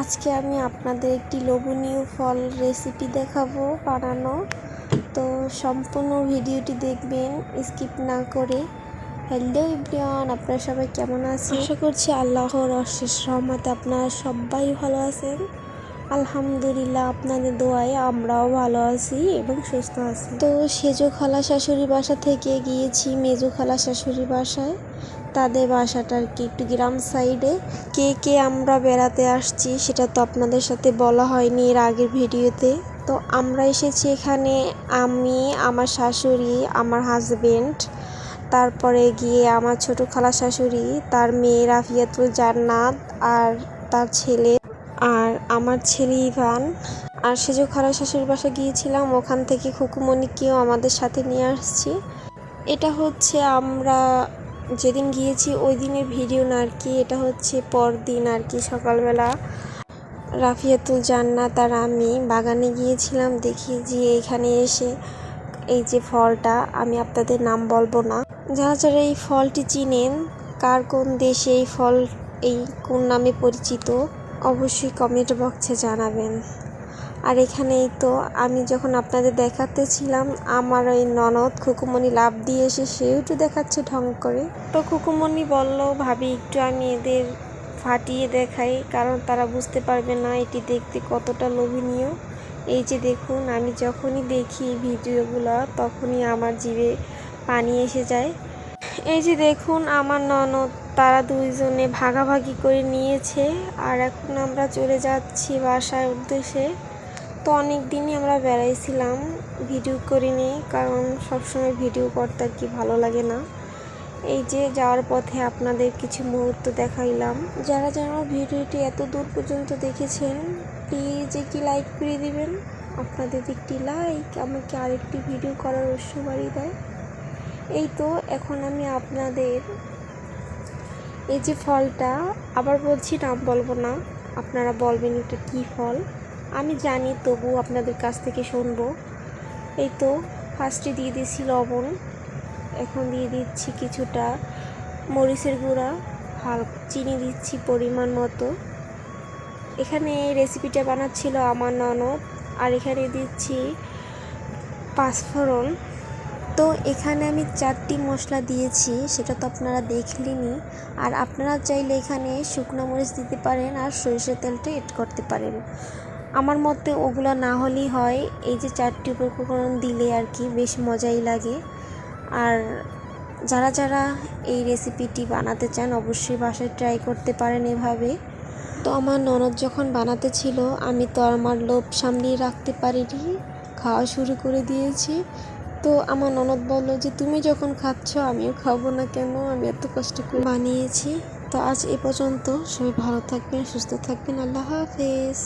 আজকে আমি আপনাদের একটি লোভনীয় ফল রেসিপি দেখাবো বানানো। তো সম্পূর্ণ ভিডিওটি দেখবেন স্কিপ না করে। হ্যালো ইব্রিয়ান আপনারা সবাই কেমন আছেন? আশা করছি আল্লাহর অশেষ রহমতে আপনারা সবাই ভালো আছেন। আলহামদুলিল্লাহ আপনাদের দোয়ায় আমরাও ভালো আছি এবং সুস্থ আছি। তো সেজো খালা শাশুড়ি বাসা থেকে গিয়েছি মেজো খালা শাশুড়ি বাসায়। তাদের বাসাটা আর কি একটু গ্রাম সাইডে। কে কে আমরা বেড়াতে আসছি সেটা তো আপনাদের সাথে বলা হয়নি এর আগের ভিডিওতে। তো আমরা এসেছি এখানে আমি, আমার শাশুড়ি, আমার হাজবেন্ড, তারপরে গিয়ে আমার ছোট খালা শাশুড়ি, তার মেয়ে রাফিয়াতুল জান্নাত আর তার ছেলে আর আমার ছেলে ইভান। আর সেজো খালা শাশুড়ির বাসা গিয়েছিলাম, ওখান থেকে খুকুমণিকেও আমাদের সাথে নিয়ে আসছি। এটা হচ্ছে আমরা যেদিন গিয়েছি, ওই দিনের ভিডিও না আর কি, এটা হচ্ছে পরদিন আর কি, সকালবেলা। রাফিয়াতুল জান্নাত আর আমি বাগানে গিয়েছিলাম, দেখি যে এখানে এসে এই যে ফলটা, আমি আপনাদের নাম বলব না। যারা যারা এই ফলটি চিনেন, কার কোন দেশে এই ফল, এই কোন নামে পরিচিত, অবশ্যই কমেন্ট বক্সে জানাবেন। আর এখানেই তো আমি যখন আপনাদের দেখাতেছিলাম আমার ওই ননদ খুকুমণি লাভ দিয়ে এসে সেও একটু দেখাচ্ছে ঢং করে। তো খুকুমণি বলল, ভাবি, একটু আমি এদের ফাটিয়ে দেখাই, কারণ তারা বুঝতে পারবে না এটি দেখতে কতটা লোভনীয়। এই যে দেখুন, আমি যখনই দেখি ভিডিওগুলো, তখনই আমার জিভে পানি এসে যায়। এই যে দেখুন, আমার ননদ, তারা দুইজনে ভাগাভাগি করে নিয়েছে, আর এখন আমরা চলে যাচ্ছি বাসার উদ্দেশ্যে। তো অনেক দিনই আমরা বেড়াইছিলাম, ভিডিও করিনি, কারণ সবসময় ভিডিও করতে আর কি ভালো লাগে না। এই যে যাওয়ার পথে আপনাদের কিছু মুহূর্ত দেখাইলাম। যারা যারা ভিডিওটি এত দূর পর্যন্ত দেখেছেন প্লিজ একটি লাইক করে দিবেন। আপনাদের একটি লাইক আমাকে আরেকটি ভিডিও করার উৎস বাড়ি দেয়। এই তো এখন আমি আপনাদের এই যে ফলটা, আবার বলছি নাম বলব না, আপনারা বলবেন এটা কী ফল? আমি জানি তবু আপনাদের কাছ থেকে শুনব। এই তো ফার্স্টে দিয়ে দিয়েছি লবণ, এখন দিয়ে দিচ্ছি কিছুটা মরিচের গুঁড়া হাল চিনি দিচ্ছি পরিমাণ মতো। এখানে রেসিপিটা বানাচ্ছিল আমার ননদ, আর এখানে দিচ্ছি পাঁচফোড়ন। তো এখানে আমি চারটি মশলা দিয়েছি, সেটা তো আপনারা দেখলেনই। আর আপনারা চাইলে এখানে শুকনো মরিচ দিতে পারেন, আর সরিষার তেলটা এড করতে পারেন। আমার মতে ওগুলো না হলেই হয়। এই যে চারটি উপকরণ দিলে আর কি বেশ মজাই লাগে। আর যারা যারা এই রেসিপিটি বানাতে চান, অবশ্যই বাসায় ট্রাই করতে পারেন এভাবে। তো আমার ননদ যখন বানাতে ছিল, আমি তো আমার লোভ সামলিয়ে রাখতে পারিনি, খাওয়া শুরু করে দিয়েছি। তো আমার ননদ বলল যে, তুমি যখন খাচ্ছ, আমিও খাব না কেন? আমি এত কষ্ট করে বানিয়েছি। তো আজ এ পর্যন্ত। সবাই ভালো থাকবেন, সুস্থ থাকবেন। আল্লাহ হাফেজ।